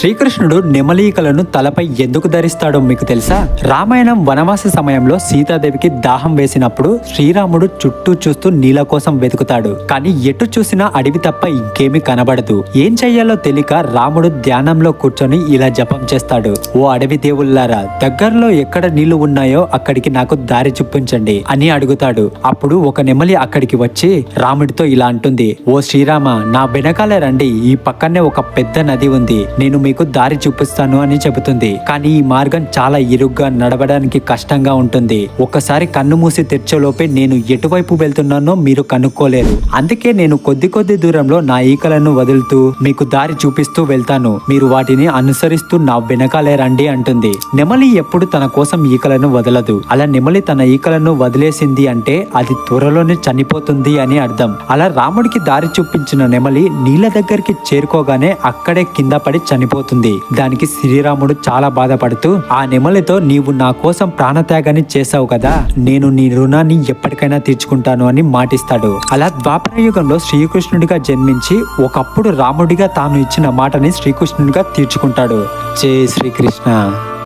శ్రీకృష్ణుడు నెమలీకలను తలపై ఎందుకు ధరిస్తాడో మీకు తెలుసా? రామాయణం వనవాస సమయంలో సీతాదేవికి దాహం వేసినప్పుడు శ్రీరాముడు చుట్టూ చూస్తూ నీళ్ళ కోసం వెతుకుతాడు. కానీ ఎటు చూసినా అడవి తప్ప ఇంకేమీ కనబడదు. ఏం చెయ్యాలో తెలియక రాముడు ధ్యానంలో కూర్చొని ఇలా జపం చేస్తాడు. ఓ అడవి దేవుళ్ళారా దగ్గరలో ఎక్కడ నీళ్ళు ఉన్నాయో అక్కడికి నాకు దారి చూపించండి అని అడుగుతాడు. అప్పుడు ఒక నెమలి అక్కడికి వచ్చి రాముడితో ఇలా అంటుంది. ఓ శ్రీరామ నా వెనకాలే రండి. ఈ పక్కనే ఒక పెద్ద నది ఉంది. నేను మీకు దారి చూపిస్తాను అని చెబుతుంది. కానీ ఈ మార్గం చాలా ఇరుగ్గా నడవడానికి కష్టంగా ఉంటుంది. ఒక్కసారి కన్ను మూసి తెరిచేలోపే నేను ఎటువైపు వెళ్తున్నానో మీరు కనుక్కోలేరు. అందుకే నేను కొద్ది కొద్ది దూరంలో నా ఈకలను వదులుతూ మీకు దారి చూపిస్తూ వెళ్తాను. మీరు వాటిని అనుసరిస్తూ నా వెనకాలే రండి అంటుంది. నెమలి ఎప్పుడు తన కోసం ఈకలను వదలదు. అలా నెమలి తన ఈకలను వదిలేసింది అంటే అది త్వరలోనే చనిపోతుంది అని అర్థం. అలా రాముడికి దారి చూపించిన నెమలి నీళ్ళ దగ్గరికి చేరుకోగానే అక్కడే కింద పడి చనిపోతుంది. దానికి శ్రీరాముడు చాలా బాధపడుతూ ఆ నెమలితో నీవు నా కోసం ప్రాణత్యాగాన్ని చేశావు కదా నేను నీ రుణాన్ని ఎప్పటికైనా తీర్చుకుంటాను అని మాటిస్తాడు. అలా ద్వాపర యుగంలో శ్రీకృష్ణుడిగా జన్మించి ఒకప్పుడు రాముడిగా తాను ఇచ్చిన మాటని శ్రీకృష్ణుడిగా తీర్చుకుంటాడు. జై శ్రీకృష్ణ.